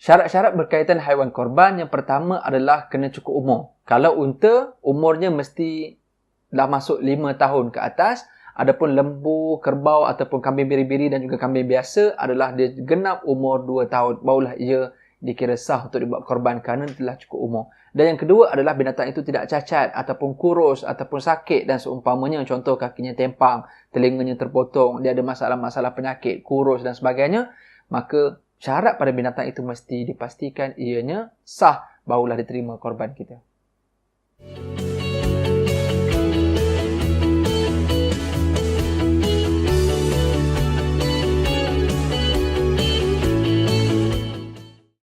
Syarat-syarat berkaitan haiwan korban yang pertama adalah kena cukup umur. Kalau unta, umurnya mesti dah masuk 5 tahun ke atas. Adapun lembu, kerbau ataupun kambing biri-biri dan juga kambing biasa adalah dia genap umur 2 tahun. Barulah ia dikira sah untuk dibuat korban kerana telah cukup umur. Dan yang kedua adalah binatang itu tidak cacat ataupun kurus ataupun sakit dan seumpamanya contoh kakinya tempang, telinganya terpotong, dia ada masalah-masalah penyakit, kurus dan sebagainya, maka syarat pada binatang itu mesti dipastikan ianya sah barulah diterima korban kita.